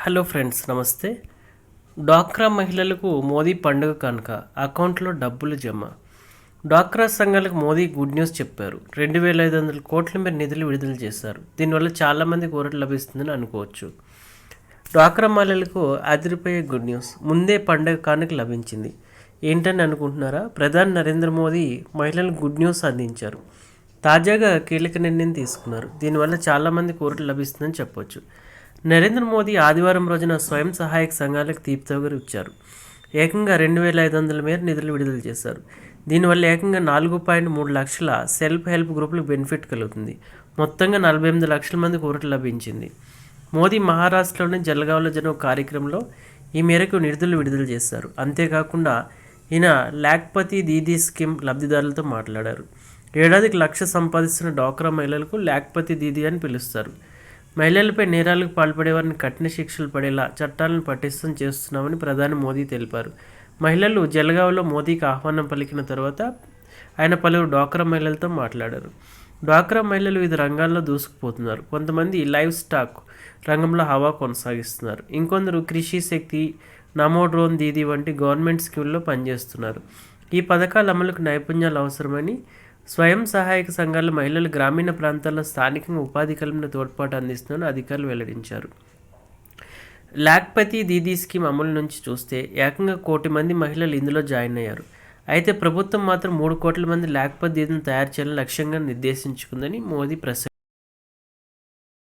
Hello friends నమస్తే. డ్వాక్రా మహిళలకు మోదీ పండుగ కనుక అకౌంట్లో డబ్బులు జమ. డ్వాక్రా సంఘాలకు మోదీ గుడ్ న్యూస్ చెప్పారు. రెండు వేల ఐదు వందల కోట్ల మేర నిధులు విడుదల చేశారు. దీనివల్ల చాలామంది ఊరట లభిస్తుందని అనుకోవచ్చు. డ్వాక్రా మహిళలకు అదిరిపోయే గుడ్ న్యూస్. ముందే పండుగ కానుక లభించింది. ఏంటని అనుకుంటున్నారా? ప్రధాని నరేంద్ర మోదీ మహిళలకు గుడ్ న్యూస్ అందించారు. తాజాగా కీలక నిర్ణయం తీసుకున్నారు. దీనివల్ల చాలామంది ఊరట లభిస్తుందని చెప్పొచ్చు. నరేంద్ర మోదీ ఆదివారం రోజున స్వయం సహాయక సంఘాలకు తీపితోగరు ఇచ్చారు. ఏకంగా రెండు వేల ఐదు వందల మేర నిధులు విడుదల చేశారు. దీనివల్ల ఏకంగా నాలుగు పాయింట్ మూడు లక్షల సెల్ఫ్ హెల్ప్ గ్రూపులకు బెనిఫిట్ కలుగుతుంది. మొత్తంగా నలభై ఎనిమిది లక్షల మందికి ఊరట లభించింది. మోదీ మహారాష్ట్రలోని జలగావ్లో జరిగిన కార్యక్రమంలో ఈ మేరకు నిధులు విడుదల చేశారు. అంతేకాకుండా ఈయన లాక్పతి దీదీ స్కీమ్ లబ్ధిదారులతో మాట్లాడారు. ఏడాదికి లక్ష సంపాదిస్తున్న డ్వాక్రా మహిళలకు లాక్పతి దీదీ అని పిలుస్తారు. మహిళలపై నేరాలకు పాల్పడే వారిని కఠిన శిక్షలు పడేలా చట్టాలను పటిష్టం చేస్తున్నామని ప్రధాని మోదీ తెలిపారు. మహిళలు జలగావ్లో మోదీకి ఆహ్వానం పలికిన తర్వాత ఆయన పలువురు డ్వాక్రా మహిళలతో మాట్లాడారు. డ్వాక్రా మహిళలు వివిధ రంగాల్లో దూసుకుపోతున్నారు. కొంతమంది లైవ్ స్టాక్ రంగంలో హవా కొనసాగిస్తున్నారు. ఇంకొందరు కృషి శక్తి నమో డ్రోన్ దీదీ వంటి గవర్నమెంట్ స్కీమ్లో పనిచేస్తున్నారు. ఈ పథకాల అమలుకు నైపుణ్యాలు అవసరమని స్వయం సహాయక సంఘాల మహిళలు గ్రామీణ ప్రాంతాల్లో స్థానికంగా ఉపాధి కల్పన తోడ్పాటు అందిస్తున్నారని అధికారులు వెల్లడించారు. లాక్పతి దీదీ స్కీమ్ అమలు నుంచి చూస్తే ఏకంగా కోటి మంది మహిళలు ఇందులో జాయిన్ అయ్యారు. అయితే ప్రభుత్వం మాత్రం మూడు కోట్ల మంది లాక్పతి దీదీని తయారు చేయాలని లక్ష్యంగా నిర్దేశించుకుందని మోదీ ప్రసంగం